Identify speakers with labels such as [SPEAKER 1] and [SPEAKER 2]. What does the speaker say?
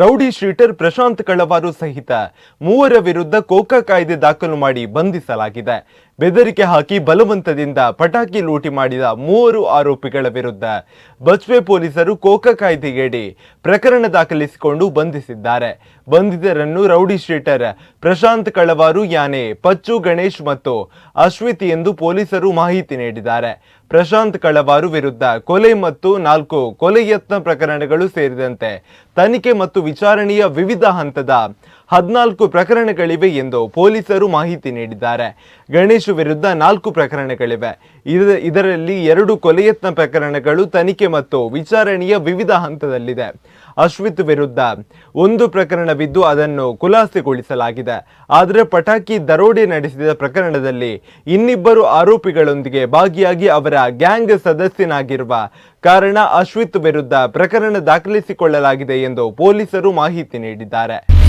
[SPEAKER 1] Rowdy sheeter Prashanth ಕಳವಾರು ಸಹಿತ ಮೂವರ ವಿರುದ್ಧ ಕೋಕಾ ಕಾಯ್ದೆ ದಾಖಲು ಮಾಡಿ ಬಂಧಿಸಲಾಗಿದೆ. ಬೆದರಿಕೆ ಹಾಕಿ ಬಲವಂತದಿಂದ ಪಟಾಕಿ ಲೂಟಿ ಮಾಡಿದ ಮೂವರು ಆರೋಪಿಗಳ ವಿರುದ್ಧ ಬಚ್ವೆ ಪೊಲೀಸರು ಕೋಕಾ ಕಾಯ್ದೆಯಡಿ ಪ್ರಕರಣ ದಾಖಲಿಸಿಕೊಂಡು ಬಂಧಿಸಿದ್ದಾರೆ. ಬಂಧಿತರನ್ನು ರೌಡಿ ಶೀಟರ್ ಪ್ರಶಾಂತ್ ಕಳವಾರು, ಯಾನೆ ಪಚ್ಚು, ಗಣೇಶ್ ಮತ್ತು ಅಶ್ವಿತಿ ಎಂದು ಪೊಲೀಸರು ಮಾಹಿತಿ ನೀಡಿದ್ದಾರೆ. ಪ್ರಶಾಂತ್ ಕಳವಾರು ವಿರುದ್ಧ ಕೊಲೆ ಮತ್ತು ನಾಲ್ಕು ಕೊಲೆ ಯತ್ನ ಪ್ರಕರಣಗಳು ಸೇರಿದಂತೆ ತನಿಖೆ ಮತ್ತು ವಿಚಾರಣೆಯ ವಿವಿಧ ಹಂತದ ಹದಿನಾಲ್ಕು ಪ್ರಕರಣಗಳಿವೆ ಎಂದು ಪೊಲೀಸರು ಮಾಹಿತಿ ನೀಡಿದ್ದಾರೆ. ಗಣೇಶ್ ವಿರುದ್ಧ ನಾಲ್ಕು ಪ್ರಕರಣಗಳಿವೆ. ಇದ- ಇದರಲ್ಲಿ ಎರಡು ಕೊಲೆಯತ್ನ ಪ್ರಕರಣಗಳು ತನಿಖೆ ಮತ್ತು ವಿಚಾರಣೆಯ ವಿವಿಧ ಹಂತದಲ್ಲಿದೆ. ಅಶ್ವಿತ್ ವಿರುದ್ಧ ಒಂದು ಪ್ರಕರಣವಿದ್ದು ಅದನ್ನು ಖುಲಾಸೆಗೊಳಿಸಲಾಗಿದೆ. ಆದರೆ ಪಟಾಕಿ ದರೋಡೆ ನಡೆಸಿದ ಪ್ರಕರಣದಲ್ಲಿ ಇನ್ನಿಬ್ಬರು ಆರೋಪಿಗಳೊಂದಿಗೆ ಭಾಗಿಯಾಗಿ ಅವರ ಗ್ಯಾಂಗ್ ಸದಸ್ಯನಾಗಿರುವ ಕಾರಣ ಅಶ್ವಿತ್ ವಿರುದ್ಧ ಪ್ರಕರಣ ದಾಖಲಿಸಿಕೊಳ್ಳಲಾಗಿದೆ ಎಂದು ಪೊಲೀಸರು ಮಾಹಿತಿ ನೀಡಿದ್ದಾರೆ.